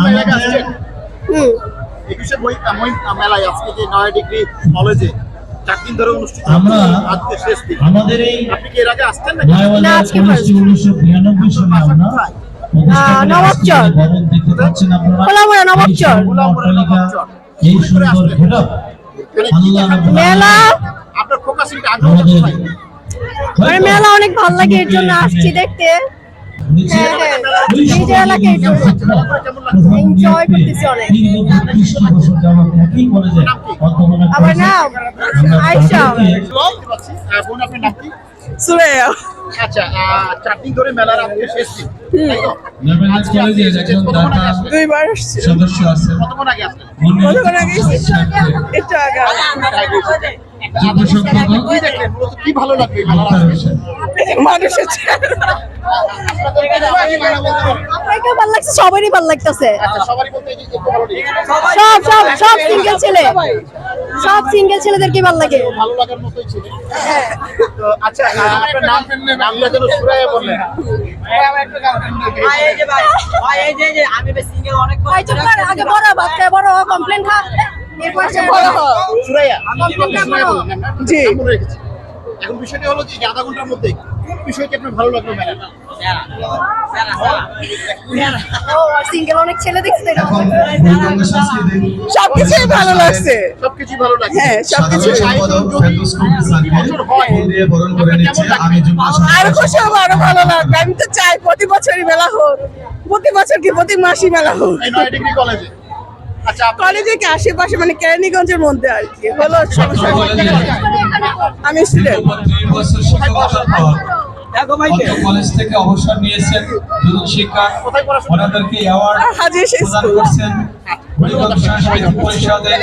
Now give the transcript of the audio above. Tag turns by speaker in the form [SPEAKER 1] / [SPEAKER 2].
[SPEAKER 1] আসছেন একুশে বই মেলায় আজকে যে নয় ডিগ্রি কলেজে
[SPEAKER 2] আমরা আমাদের এই
[SPEAKER 3] না, আজকে
[SPEAKER 2] সালে আমরা।
[SPEAKER 3] নবাবচর। খোলামুড়া নবাবচর।
[SPEAKER 2] এই সুন্দর ঘেরাপ
[SPEAKER 3] মেলা।
[SPEAKER 1] আপনার ফোকাসিংটা আগ্রহ
[SPEAKER 2] আমাদের
[SPEAKER 1] কোথায়?
[SPEAKER 3] মেলা অনেক ভালো লাগে এর জন্য আসছি দেখতে। করতেছি অনেক। নাম আয়শা
[SPEAKER 1] আচ্ছা চার দিন ধরে মেলার আজকে শেষ দিন
[SPEAKER 4] একজন দাতা
[SPEAKER 3] দুইবার
[SPEAKER 4] সদস্য আছে।
[SPEAKER 1] কতক্ষণ আগে আসলেন?
[SPEAKER 3] কতক্ষণ আগে একটু আগে
[SPEAKER 1] যোগ্য সংখ্যক কি দেখলেন? মূলত কি ভালো লাগবে মেলার
[SPEAKER 3] মানুষের ভালো লাগছে সবারই ভালো লাগতেছে।
[SPEAKER 1] আচ্ছা সবারই বলতে এই যে একটু ভালো
[SPEAKER 3] সব সব সব সিঙ্গেল ছেলে। সব সিঙ্গেল ছেলেদেরকে ভালো লাগে।
[SPEAKER 1] ভালো লাগার মতোই ছিল। আচ্ছা আপনার নাম নামটা যেন সুরাইয়া বললেন।
[SPEAKER 5] ভাই এই যে ভাই ভাই এই যে এই যে আমি বেশ সিঙ্গেল অনেক বার
[SPEAKER 3] ভাই চুপ কর, আগে বড় ভাত খায় বড় কমপ্লেন খা এরপর বড়
[SPEAKER 1] সুরাইয়া?
[SPEAKER 3] জি।
[SPEAKER 1] রেখেছি। এখন বিষয়টা হলো যে আধা ঘণ্টার মধ্যে কোন বিষয়টি আপনার ভালো লাগল
[SPEAKER 3] সিঙ্গেল অনেক ছেলে দেখছে
[SPEAKER 6] সবকিছুই ভালো লাগছে।
[SPEAKER 1] সবকিছু ভালো লাগে
[SPEAKER 6] হ্যাঁ, সবকিছু
[SPEAKER 4] আমি আরও
[SPEAKER 6] খুশি হব আরও ভালো লাগবে। আমি তো চাই প্রতি বছরই মেলা হোক। প্রতি বছর কি প্রতি মাসই মেলা হোক।
[SPEAKER 1] ডিগ্রি কলেজে। আচ্ছা
[SPEAKER 6] কলেজে কি আশেপাশে মানে কেরানীগঞ্জের মধ্যে আর কি? হলো সমস্যা আমি স্টুডেন্ট
[SPEAKER 4] অত্র কলেজ থেকে অবসর নিয়েছেন দুজন শিক্ষক। ওনাদেরকে অ্যাওয়ার্ড প্রদান করছেন পরিবর্তন পরিষদের